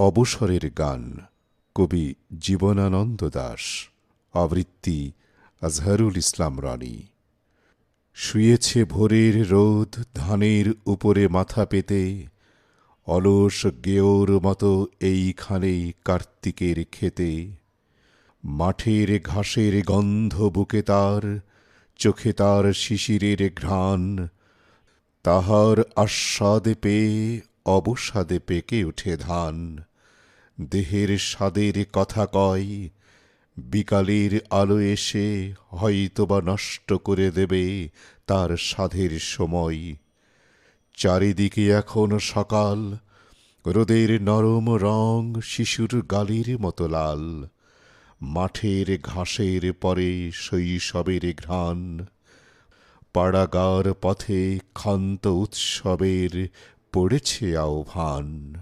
অবসরের গান, কবি জীবনানন্দ দাস, আবৃত্তি আজহারুল ইসলাম রানী। শুয়েছে ভোরের রোদ ধানের উপরে মাথা পেতে, অলস গেয়োর মতো এইখানে কার্তিকের খেতে মাঠের ঘাসের গন্ধ বুকে তার, চোখে তার শিশিরের ঘ্রাণ। তাহার আস্বাদে পেয়ে, অবসাদে পেকে ওঠে ধান। দেহের স্বাদের কথা কয়, বিকালের আলো এসে হয়তোবা নষ্ট করে দেবে তার সাধের সময়। চারিদিকে এখন সকাল, রোদের নরম রং শিশুর গালির মতো লাল। মাঠের ঘাসের পরে শৈশবের ঘ্রাণ। পাড়াগার পথে ক্ষান্ত উৎসবের পড়েছে আহ্বান।